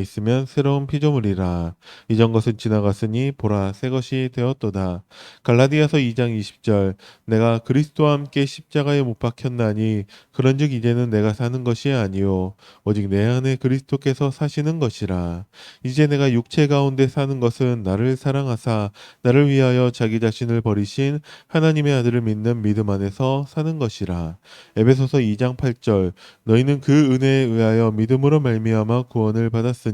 있으면 새로운 피조물이라. 이전 것은 지나갔으니 보라 새 것이 되었도다. 갈라디아서 2장 20절 내가 그리스도와 함께 십자가에 못 박혔나니 그런즉 이제는 내가 사는 것이 아니요. 오직 내 안에 그리스도께서 사시는 것이라. 이제 내가 육체 가운데 사는 것은 나를 사랑하사 나를 위하여 자기 자신을 버리신 하나님의 아들을 믿는 믿음 안에서 사는 것이라. 에베소서 2장 8절 너희는 그 은혜에 의하여 믿음으로 말미암아 구원을 받았으니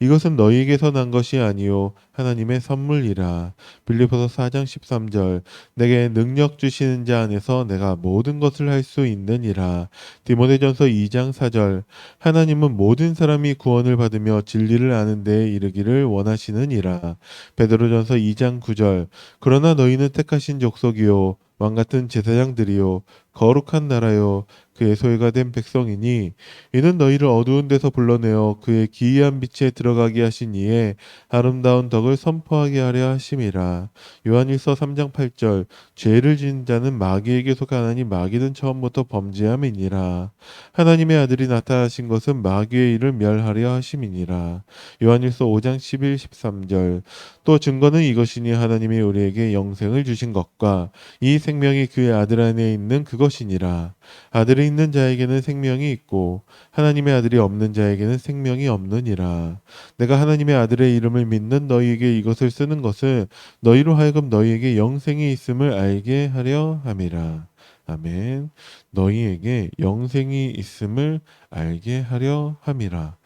이것은 너희에게서 난 것이 아니요. 하나님의 선물이라. 빌립보서 4장 13절. 내게 능력 주시는 자 안에서 내가 모든 것을 할 수 있느니라. 디모데전서 2장 4절. 하나님은 모든 사람이 구원을 받으며 진리를 아는 데에 이르기를 원하시느니라. 베드로전서 2장 9절. 그러나 너희는 택하신 족속이요. 왕 같은 제사장들이요. 거룩한 나라요 그의 소유가 된 백성이니 이는 너희를 어두운 데서 불러내어 그의 기이한 빛에 들어가게 하신 이에 아름다운 덕을 선포하게 하려 하심이라. 요한일서 3장 8절 죄를 지은 자는 마귀에게 속하나니 마귀는 처음부터 범죄함이니라. 하나님의 아들이 나타나신 것은 마귀의 일을 멸하려 하심이니라. 요한일서 5장 11, 13절 또 증거는 이것이니 하나님이 우리에게 영생을 주신 것과 이 생명이 그의 아들 안에 있는 그것이니라. 아들이 있는 자에게는 생명이 있고 하나님의 아들이 없는 자에게는 생명이 없느니라. 내가 하나님의 아들의 이름을 믿는 너희에게 이것을 쓰는 것은 너희로 하여금 너희에게 영생이 있음을 알게 하려 함이라. 아멘. 너희에게 영생이 있음을 알게 하려 함이라.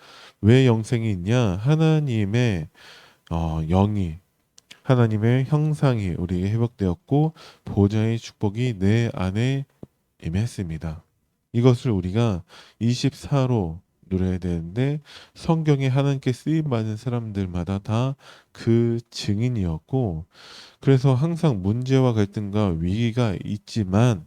왜 영생이 있냐? 하나님의 어, 영이 하나님의 형상이 우리에게 회복되었고 보좌의 축복이 내 안에 임했습니다. 이것을 우리가 24로 누려야 되는데 성경에 하나님께 쓰임 받은 사람들마다 다 그 증인이었고 그래서 항상 문제와 갈등과 위기가 있지만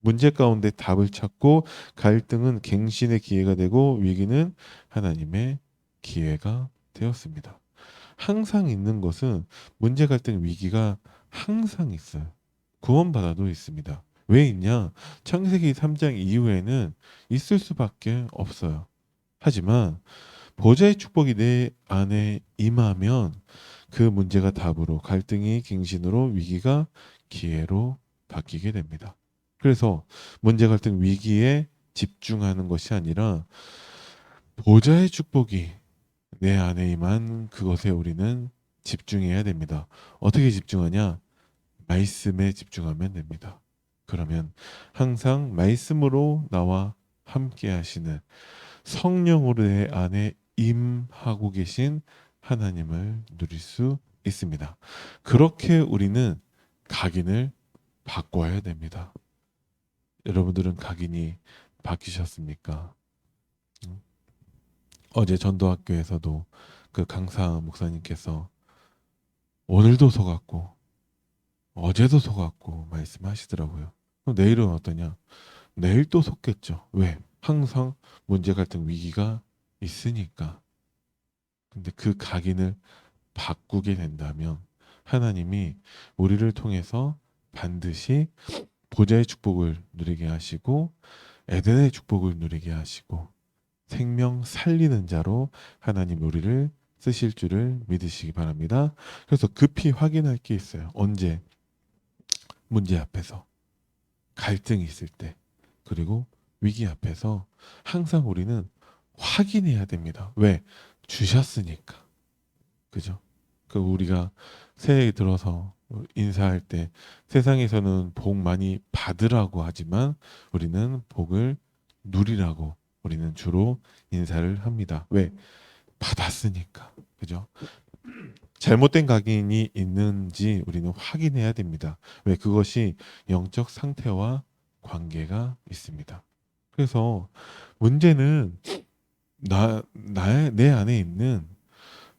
문제 가운데 답을 찾고 갈등은 갱신의 기회가 되고 위기는 하나님의 기회가 되었습니다. 항상 있는 것은 문제 갈등 위기가 항상 있어요. 구원받아도 있습니다. 왜 있냐? 창세기 3장 이후에는 있을 수밖에 없어요. 하지만 보좌의 축복이 내 안에 임하면 그 문제가 답으로 갈등이 갱신으로 위기가 기회로 바뀌게 됩니다. 그래서 문제 갈등 위기에 집중하는 것이 아니라 보좌의 축복이 내 안에 임한 그것에 우리는 집중해야 됩니다. 어떻게 집중하냐? 말씀에 집중하면 됩니다. 그러면 항상 말씀으로 나와 함께 하시는 성령으로 내 안에 임하고 계신 하나님을 누릴 수 있습니다. 그렇게 우리는 각인을 바꿔야 됩니다. 여러분들은 각인이 바뀌셨습니까? 음. 어제 전도학교에서도 그 강사 목사님께서 오늘도 속았고 어제도 속았고 말씀하시더라고요. 내일은 어떠냐? 내일 또 속겠죠. 왜? 항상 문제 갈등 위기가 있으니까. 근데 그 각인을 바꾸게 된다면 하나님이 우리를 통해서 반드시 보좌의 축복을 누리게 하시고 에덴의 축복을 누리게 하시고 생명 살리는 자로 하나님 우리를 쓰실 줄을 믿으시기 바랍니다. 그래서 급히 확인할 게 있어요. 언제? 문제 앞에서 갈등이 있을 때 그리고 위기 앞에서 항상 우리는 확인해야 됩니다. 왜? 주셨으니까. 그죠? 그 우리가 새해 들어서 인사할 때 세상에서는 복 많이 받으라고 하지만 우리는 복을 누리라고 우리는 주로 인사를 합니다. 왜? 받았으니까. 그죠? 잘못된 각인이 있는지 우리는 확인해야 됩니다. 왜? 그것이 영적 상태와 관계가 있습니다. 그래서 문제는 나, 나의, 내 안에 있는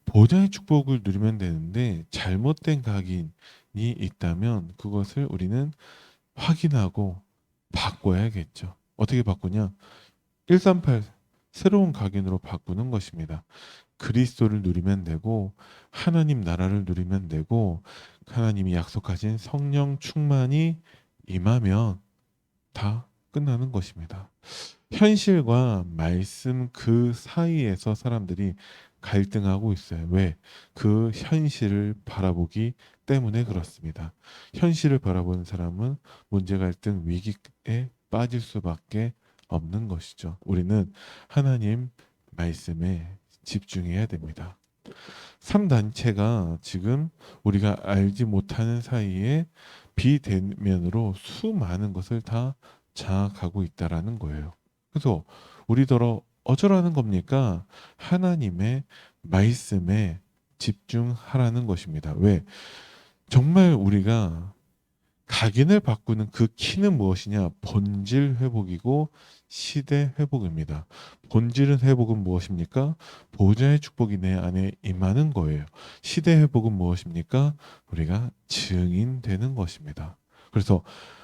보좌의 축복을 누리면 되는데 잘못된 각인이 있다면 그것을 우리는 확인하고 바꿔야겠죠. 어떻게 바꾸냐? 138 새로운 각인으로 바꾸는 것입니다. 그리스도를 누리면 되고 하나님 나라를 누리면 되고 하나님이 약속하신 성령 충만이 임하면 다 끝나는 것입니다. 현실과 말씀 그 사이에서 사람들이 갈등하고 있어요. 왜? 그 현실을 바라보기 때문에 그렇습니다. 현실을 바라보는 사람은 문제 갈등 위기에 빠질 수밖에 없는 것이죠. 우리는 하나님 말씀에 집중해야 됩니다. 3단체가 지금 우리가 알지 못하는 사이에 비대면으로 수많은 것을 다 장악하고 있다라는 거예요. 그래서 우리더러 어쩌라는 겁니까? 하나님의 말씀에 집중하라는 것입니다. 왜? 정말 우리가 각인을 바꾸는 그 키는 무엇이냐? 본질 회복이고 시대 회복입니다. 본질은 회복은 무엇입니까? 보좌의 축복이 내 안에 임하는 거예요. 시대 회복은 무엇입니까? 우리가 증인되는 것입니다. 그래서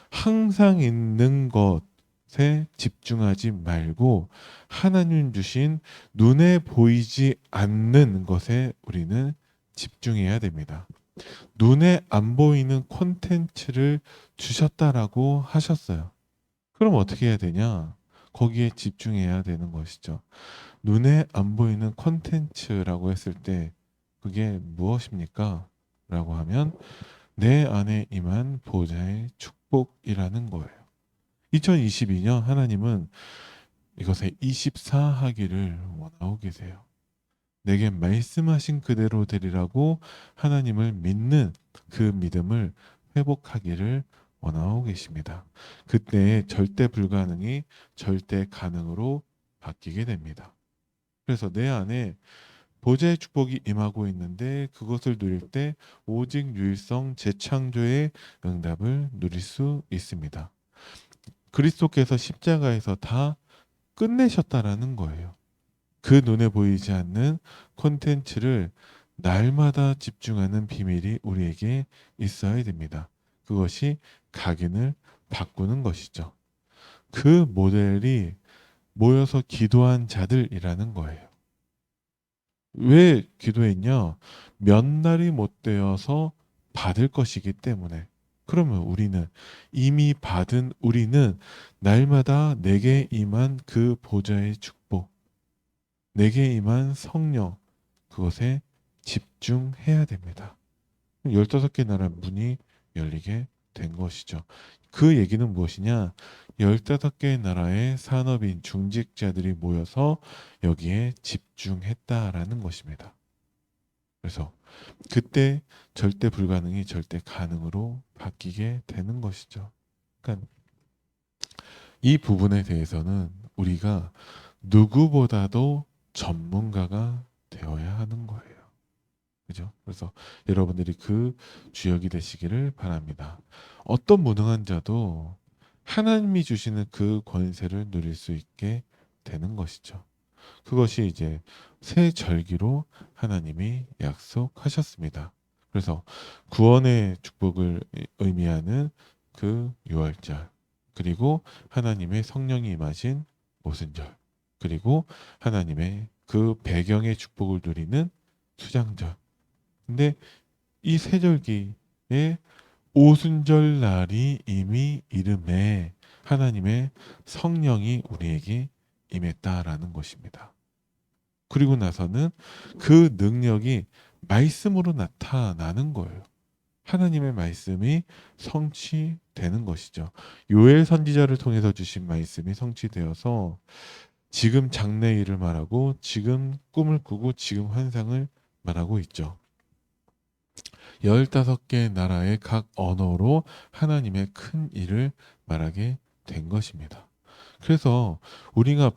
항상 있는 것에 집중하지 말고 하나님 주신 눈에 보이지 않는 것에 우리는 집중해야 됩니다. 눈에 안 보이는 콘텐츠를 주셨다라고 하셨어요. 그럼 어떻게 해야 되냐? 거기에 집중해야 되는 것이죠. 눈에 안 보이는 콘텐츠라고 했을 때 그게 무엇입니까? 라고 하면 내 안에 임한 보좌의 축복이라는 거예요. 2022년 하나님은 이것에 24하기를 원하고 계세요. 내게 말씀하신 그대로 되리라고 하나님을 믿는 그 믿음을 회복하기를 원하고 계십니다. 그때 절대 불가능이 절대 가능으로 바뀌게 됩니다. 그래서 내 안에 보좌의 축복이 임하고 있는데 그것을 누릴 때 오직 유일성 재창조의 응답을 누릴 수 있습니다. 그리스도께서 십자가에서 다 끝내셨다라는 거예요. 그 눈에 보이지 않는 콘텐츠를 날마다 집중하는 비밀이 우리에게 있어야 됩니다. 그것이 각인을 바꾸는 것이죠. 그 모델이 모여서 기도한 자들이라는 거예요. 왜 기도했냐? 몇 날이 못 되어서 받을 것이기 때문에. 그러면 우리는 이미 받은 우리는 날마다 내게 임한 그 보좌의 축복, 내게 임한 성령, 그것에 집중해야 됩니다. 15개 나라 문이 열리게 된 것이죠. 그 얘기는 무엇이냐? 15개 나라의 산업인 중직자들이 모여서 여기에 집중했다라는 것입니다. 그래서 그때 절대 불가능이 절대 가능으로 바뀌게 되는 것이죠. 그러니까 이 부분에 대해서는 우리가 누구보다도 전문가가 되어야 하는 거예요. 그죠? 그래서 여러분들이 그 주역이 되시기를 바랍니다. 어떤 무능한 자도 하나님이 주시는 그 권세를 누릴 수 있게 되는 것이죠. 그것이 이제 새 절기로 하나님이 약속하셨습니다. 그래서 구원의 축복을 의미하는 그 유월절, 그리고 하나님의 성령이 임하신 오순절, 그리고 하나님의 그 배경의 축복을 누리는 수장절. 근데 이 세절기에 오순절 날이 이미 이름에 하나님의 성령이 우리에게 임했다라는 것입니다. 그리고 나서는 그 능력이 말씀으로 나타나는 거예요. 하나님의 말씀이 성취되는 것이죠. 요엘 선지자를 통해서 주신 말씀이 성취되어서 지금 장래 일을 말하고 지금 꿈을 꾸고 지금 환상을 말하고 있죠. 15개 나라의 각 언어로 하나님의 큰 일을 말하게 된 것입니다. 그래서 우리가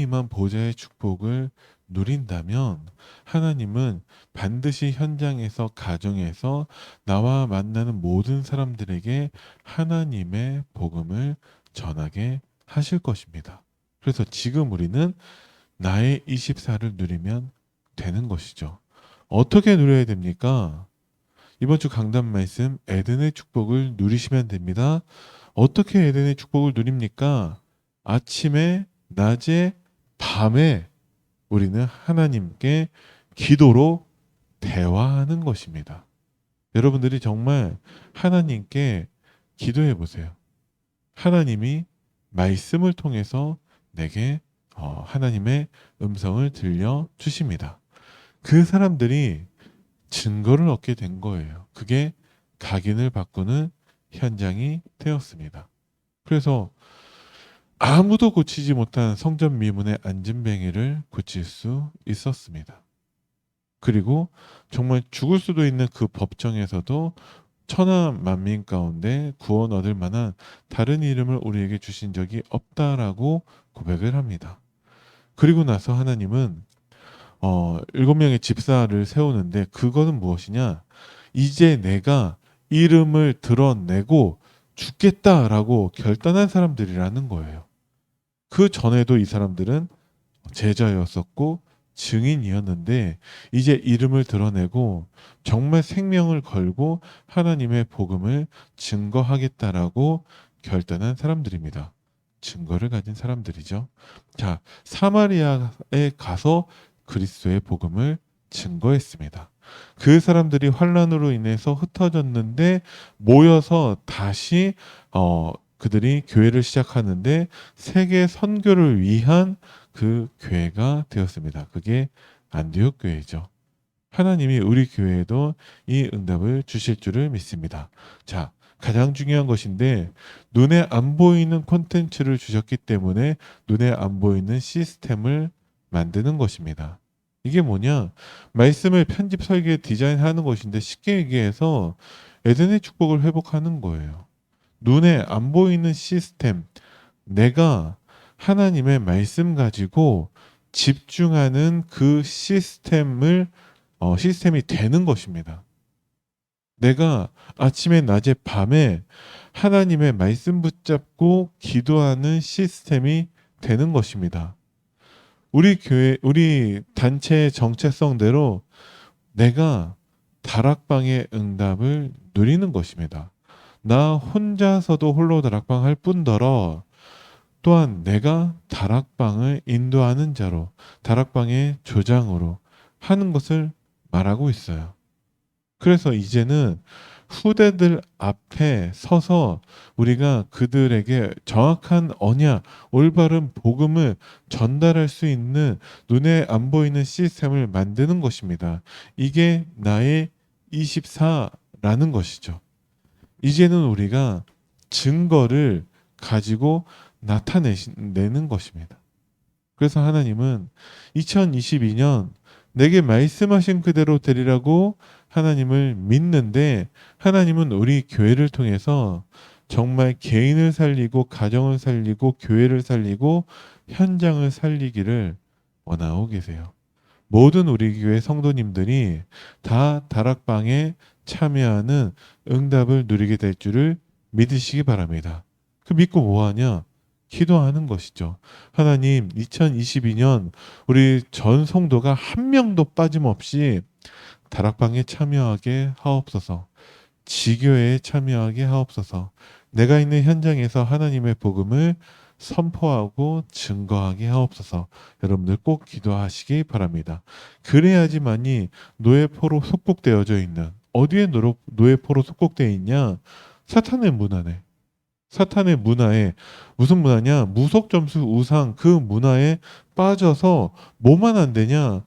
임한 보좌의 축복을 누린다면 하나님은 반드시 현장에서 가정에서 나와 만나는 모든 사람들에게 하나님의 복음을 전하게 하실 것입니다. 그래서 지금 우리는 나의 24를 누리면 되는 것이죠. 어떻게 누려야 됩니까? 이번 주 강단 말씀 에덴의 축복을 누리시면 됩니다. 어떻게 에덴의 축복을 누립니까? 아침에, 낮에, 밤에 우리는 하나님께 기도로 대화하는 것입니다. 여러분들이 정말 하나님께 기도해 보세요. 하나님이 말씀을 통해서 내게 어, 하나님의 음성을 들려 주십니다. 그 사람들이 증거를 얻게 된 거예요. 그게 각인을 바꾸는 현장이 되었습니다. 그래서 아무도 고치지 못한 성전 미문의 안진뱅이를 고칠 수 있었습니다. 그리고 정말 죽을 수도 있는 그 법정에서도 천하 만민 가운데 구원 얻을 만한 다른 이름을 우리에게 주신 적이 없다라고 고백을 합니다. 그리고 나서 하나님은 어, 일곱 명의 집사를 세우는데 그거는 무엇이냐? 이제 내가 이름을 드러내고 죽겠다라고 결단한 사람들이라는 거예요. 그 전에도 이 사람들은 제자였었고 증인이었는데 이제 이름을 드러내고 정말 생명을 걸고 하나님의 복음을 증거하겠다라고 결단한 사람들입니다. 증거를 가진 사람들이죠. 자, 사마리아에 가서 그리스도의 복음을 증거했습니다. 그 사람들이 환란으로 인해서 흩어졌는데 모여서 다시 어 그들이 교회를 시작하는데 세계 선교를 위한 그 교회가 되었습니다. 그게 안디옥 교회죠. 하나님이 우리 교회에도 이 응답을 주실 줄을 믿습니다. 자, 가장 중요한 것인데 눈에 안 보이는 콘텐츠를 주셨기 때문에 눈에 안 보이는 시스템을 만드는 것입니다. 이게 뭐냐? 말씀을 편집, 설계, 디자인하는 것인데 쉽게 얘기해서 에덴의 축복을 회복하는 거예요. 눈에 안 보이는 시스템, 내가 하나님의 말씀 가지고 집중하는 그 시스템을 어, 시스템이 되는 것입니다. 내가 아침에, 낮에, 밤에 하나님의 말씀 붙잡고 기도하는 시스템이 되는 것입니다. 우리 교회, 우리 단체의 정체성대로 내가 다락방의 응답을 누리는 것입니다. 나 혼자서도 홀로 다락방 할 뿐더러 또한 내가 다락방을 인도하는 자로 다락방의 조장으로 하는 것을 말하고 있어요. 그래서 이제는 후대들 앞에 서서 우리가 그들에게 정확한 언약, 올바른 복음을 전달할 수 있는 눈에 안 보이는 시스템을 만드는 것입니다. 이게 나의 24라는 것이죠. 이제는 우리가 증거를 가지고 나타내는 것입니다. 그래서 하나님은 2022년 내게 말씀하신 그대로 되리라고 하나님을 믿는데 하나님은 우리 교회를 통해서 정말 개인을 살리고 가정을 살리고 교회를 살리고 현장을 살리기를 원하고 계세요. 모든 우리 교회 성도님들이 다 다락방에 참여하는 응답을 누리게 될 줄을 믿으시기 바랍니다. 그 믿고 뭐하냐? 기도하는 것이죠. 하나님, 2022년 우리 전 성도가 한 명도 빠짐없이 다락방에 참여하게 하옵소서. 지교회에 참여하게 하옵소서. 내가 있는 현장에서 하나님의 복음을 선포하고 증거하게 하옵소서. 여러분들 꼭 기도하시기 바랍니다. 그래야지만이 노예포로 속국되어져 있는 어디에 노예포로 속국되어 있냐? 사탄의 문화네. 사탄의 문화에 무슨 문화냐? 무속 점수 우상 그 문화에 빠져서 뭐만 안 되냐?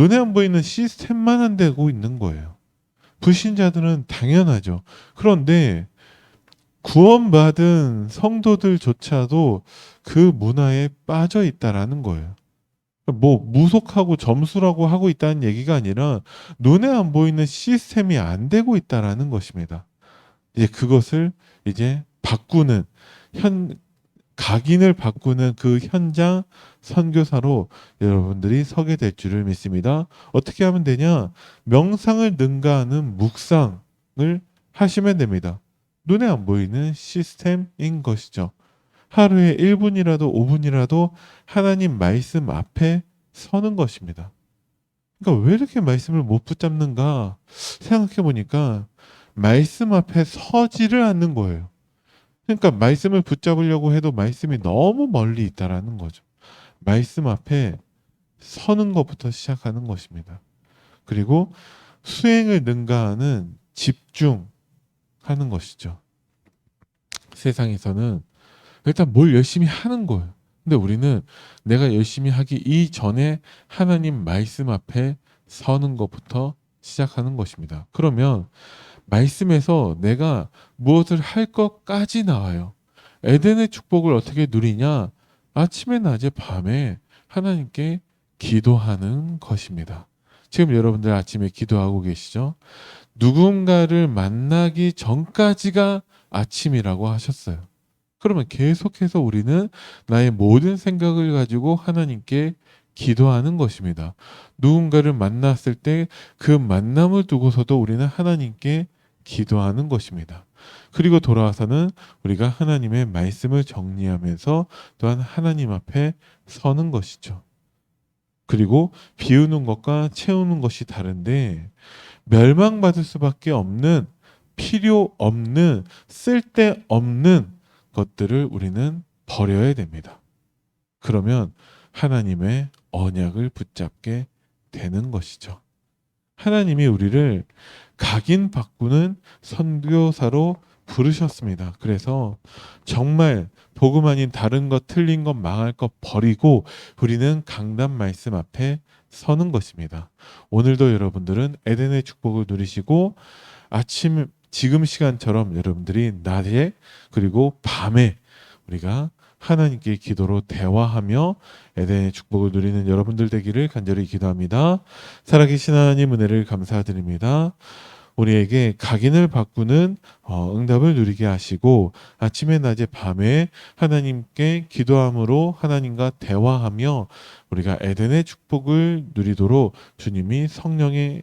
눈에 안 보이는 시스템만 안 되고 있는 거예요. 불신자들은 당연하죠. 그런데 구원받은 성도들조차도 그 문화에 빠져 있다라는 거예요. 뭐 무속하고 점수라고 하고 있다는 얘기가 아니라 눈에 안 보이는 시스템이 안 되고 있다라는 것입니다. 이제 그것을 이제 바꾸는 현 각인을 바꾸는 그 현장 선교사로 여러분들이 서게 될 줄을 믿습니다. 어떻게 하면 되냐? 명상을 능가하는 묵상을 하시면 됩니다. 눈에 안 보이는 시스템인 것이죠. 하루에 1분이라도 5분이라도 하나님 말씀 앞에 서는 것입니다. 그러니까 왜 이렇게 말씀을 못 붙잡는가 생각해 보니까 말씀 앞에 서지를 않는 거예요. 그러니까 말씀을 붙잡으려고 해도 말씀이 너무 멀리 있다라는 거죠. 말씀 앞에 서는 것부터 시작하는 것입니다. 그리고 수행을 능가하는 집중하는 것이죠. 세상에서는 일단 뭘 열심히 하는 거예요. 근데 우리는 내가 열심히 하기 이전에 하나님 말씀 앞에 서는 것부터 시작하는 것입니다. 그러면 말씀에서 내가 무엇을 할 것까지 나와요. 에덴의 축복을 어떻게 누리냐? 아침에, 낮에, 밤에 하나님께 기도하는 것입니다. 지금 여러분들 아침에 기도하고 계시죠? 누군가를 만나기 전까지가 아침이라고 하셨어요. 그러면 계속해서 우리는 나의 모든 생각을 가지고 하나님께 기도하는 것입니다. 누군가를 만났을 때 그 만남을 두고서도 우리는 하나님께 기도하는 것입니다. 그리고 돌아와서는 우리가 하나님의 말씀을 정리하면서 또한 하나님 앞에 서는 것이죠. 그리고 비우는 것과 채우는 것이 다른데 멸망받을 수밖에 없는 필요 없는 쓸데 없는 것들을 우리는 버려야 됩니다. 그러면 하나님의 언약을 붙잡게 되는 것이죠. 하나님이 우리를 각인 바꾸는 선교사로 부르셨습니다. 그래서 정말 복음 아닌 다른 것 틀린 것 망할 것 버리고 우리는 강단 말씀 앞에 서는 것입니다. 오늘도 여러분들은 에덴의 축복을 누리시고 아침 지금 시간처럼 여러분들이 낮에 그리고 밤에 우리가 하나님께 기도로 대화하며 에덴의 축복을 누리는 여러분들 되기를 간절히 기도합니다. 살아계신 하나님 은혜를 감사드립니다. 우리에게 각인을 바꾸는 어, 응답을 누리게 하시고 아침에 낮에 밤에 하나님께 기도함으로 하나님과 대화하며 우리가 에덴의 축복을 누리도록 주님이 성령의